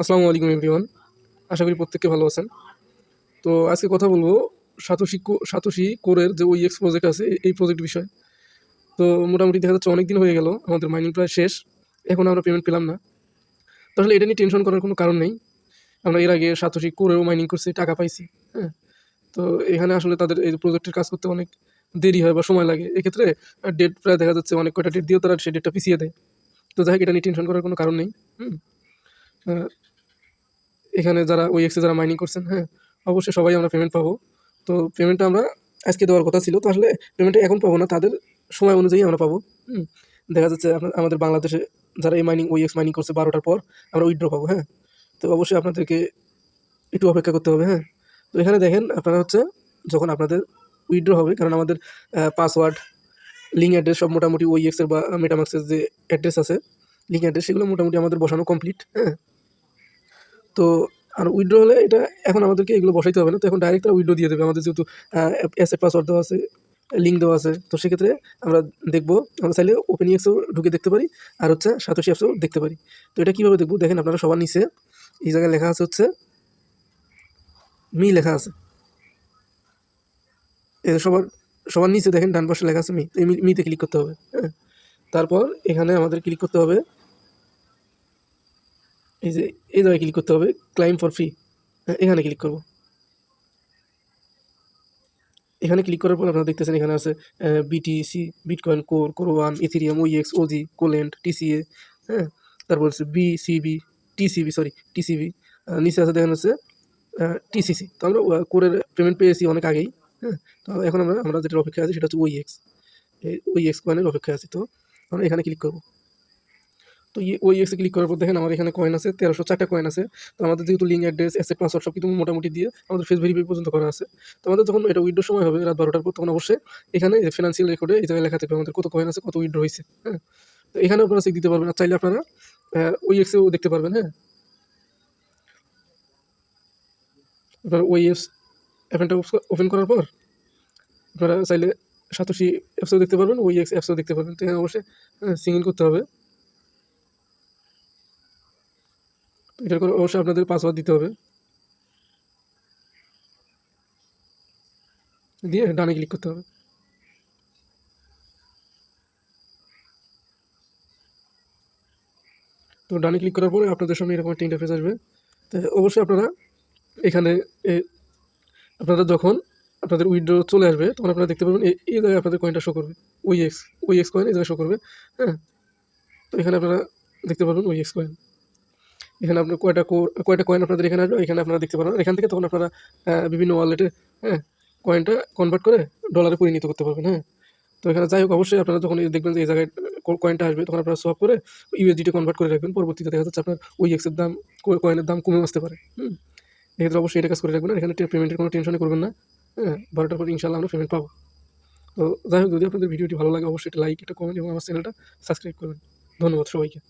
আসসালামু আলাইকুম এভরিওয়ান আশা করি প্রত্যেককে ভালো আছেন। তো আজকে কথা বলব সাতোশি কো- সাতোশি কোরের যে ওই এক্স প্রজেক্ট আছে এই- প্রজেক্ট বিষয়ে। তো মোটামুটি দেখা যাচ্ছে অনেক দিন হয়ে গেল, আমাদের মাইনিং প্রায় শেষ। এখন আমরা পেমেন্ট পেলাম না। তাহলে এটা নিয়ে টেনশন করার কোনো কারণ নেই। আমরা এর আগে সাতোশি কোরেও মাইনিং করছি, টাকা পাইছি হ্যাঁ। তো এখানে আসলে তাদের এই প্রজেক্টের কাজ করতে অনেক দেরি হয় বা সময় লাগে। এক্ষেত্রে ডেট প্রায় দেখা যাচ্ছে অনেক কয়টা ডেট দিয়েও তারা সেই ডেটটা পিছিয়ে দেয়। তো যাই এটা নিয়ে টেনশন করার কোনো কারণ নেই, হুম। এখানে যারা ওই এক্সে যারা মাইনিং করছেন হ্যাঁ অবশ্যই সবাই আমরা পেমেন্ট পাবো। তো পেমেন্টটা আমরা আজকে দেওয়ার কথা ছিল তো আসলে পেমেন্টটা এখন পাবো না, তাদের সময় অনুযায়ী আমরা পাবো। দেখা যাচ্ছে আমাদের বাংলাদেশে যারা এই মাইনিং ওই এক্স মাইনিং করছে বারোটার পর, আমরা উইথড্র পাবো হ্যাঁ। তো অবশ্যই আপনাদেরকে একটু অপেক্ষা করতে হবে হ্যাঁ। তো এখানে দেখেন, আপনারা হচ্ছে যখন আপনাদের উইথড্র হবে, কারণ আমাদের পাসওয়ার্ড লিঙ্ক অ্যাড্রেস সব মোটামুটি ওই এক্সের বা মেটামাক্সের যে অ্যাড্রেস আছে লিঙ্ক অ্যাড্রেস সেগুলো মোটামুটি আমাদের বসানো কমপ্লিট হ্যাঁ। তো, আর উইথড্র হলে এটা এখন আমাদেরকে এগুলো বসাইতে হবে না। তো এখন ডাইরেক্ট তারা উইথড্র দিয়ে দেবে। আমাদের যেহেতু অ্যাসেট পাসওয়ার্ড দেওয়া আছে লিঙ্ক দেওয়া আছে, তো সেক্ষেত্রে আমরা দেখব, আমরা চাইলে ওপেন এক্সও ঢুকে দেখতে পারি, আর হচ্ছে সাতোশি অ্যাপসও দেখতে পারি। তো এটা কীভাবে দেখব? দেখেন আপনারা সবার নিচে, এই জায়গায় লেখা আছে হচ্ছে মি লেখা আছে। যে সবার সবার নিচে দেখেন, ডান পাশে লেখা আছে মি- মিতে ক্লিক করতে হবে হ্যাঁ। তারপর এখানে আমাদের ক্লিক করতে হবে এই যে, এই জায়গায় ক্লিক করতে হবে ক্লাইম ফর ফ্রি এখানে ক্লিক করব। এখানে ক্লিক করার পর আপনারা দেখতেছেন এখানে আছে BTC bitcoin core core one ethereum OEX OG কোলেন্ট TCA হ্যাঁ তারপর হচ্ছে বিসিবি টিসিবি সরি টিসিবি নিচে আছে দেখেন হচ্ছে টিসিসি তো আমরা কোরের পেমেন্ট পেয়েছি অনেক আগেই হ্যাঁ তো এখন আমরা আমরা যেটার অপেক্ষা আছি সেটা হচ্ছে ওইএক্স ওইএক্স কয়েনের অপেক্ষা আছি, তো আমরা এখানে ক্লিক করব। তো ওই এক্সে ক্লিক করার পর দেখেন আমার এখানে কয়েন আছে, তেরোশো চারটা কয়েন আছে। তো আমাদের যেহেতু লিঙ্ক অ্যাড্রেস অ্যাসেট পাসওয়ার্ড সব কিছু মোটামুটি দিয়ে আমাদের ফেস ভেরিফাই পর্যন্ত করা আছে। তো আমাদের যখন এটা উইড্রো সময় হবে রাত বারোটার পর, তখন অবশ্যই এখানে ফিনান্সিয়াল রেকর্ডে এই জায়গায় লেখা থাকবে আমাদের কত কয়েন আছে, কত উইড্রো হয়েছে হ্যাঁ? তো এখানে আপনারা চেক দিতে পারবেন। আর চাইলে আপনারা ওই এক্সেও দেখতে পারবেন হ্যাঁ? আপনারা ওই এপস অ্যাপেনটা ওপেন করার পর আপনারা চাইলে সাতোশি অ্যাপসও দেখতে পারবেন, ওই এক্স অ্যাপসও দেখতে পারবেন। তো এখানে অবশ্যই সিঙ্গেল করতে হবে। এটার করে অবশ্যই আপনাদের পাসওয়ার্ড দিতে হবে। দিয়ে ডানে ক্লিক করতে হবে। তো ডানে ক্লিক করার পরে আপনাদের সামনে এরকম একটা ইন্টারফেস আসবে। তো অবশ্যই আপনারা এখানে আপনারা যখন আপনাদের উইড্রো চলে আসবে, তখন আপনারা দেখতে পাবেন এই জায়গায় আপনাদের কয়েনটা শো করবে। ওই এক্স ওই এক্স কয়েন এই জায়গায় শো করবে। হ্যাঁ? তো এখানে আপনারা দেখতে পাবেন ওই এক্স কয়েন এখানে আপনার কয়টা কয়টা কয়েন আপনাদের এখানে আসবে? এখানে আপনারা দেখতে পারবেন। এখান থেকে তখন আপনারা বিভিন্ন ওয়ালেটে হ্যাঁ কয়েনটা কনভার্ট করে ডলারে পরিণত করতে পারবেন হ্যাঁ। তো এখানে যাই হোক, অবশ্যই আপনারা যখন দেখবেন যে এই জায়গায় কয়েনটা আসবে, তখন আপনারা সোয়াপ করে ইউএসডিতে কনভার্ট করে রাখবেন। পরবর্তীতে দেখা যাচ্ছে আপনার ওই এক্সের দাম কয়েনের দাম কমে আসতে পারে, হুম। এক্ষেত্রে অবশ্যই এটা কাজ করে রাখবেন। এখানে পেমেন্টের কোনো টেনশনই করবেন না হ্যাঁ। বারোটার পর ইনশাল্লাহ আমরা পেমেন্ট পাবো। তো যাই হোক, যদি আপনাদের ভিডিওটি ভালো লাগে, অবশ্যই একটা লাইক একটা কমেন্ট এবং আমার চ্যানেলটা সাবস্ক্রাইব করবেন। ধন্যবাদ সবাইকে।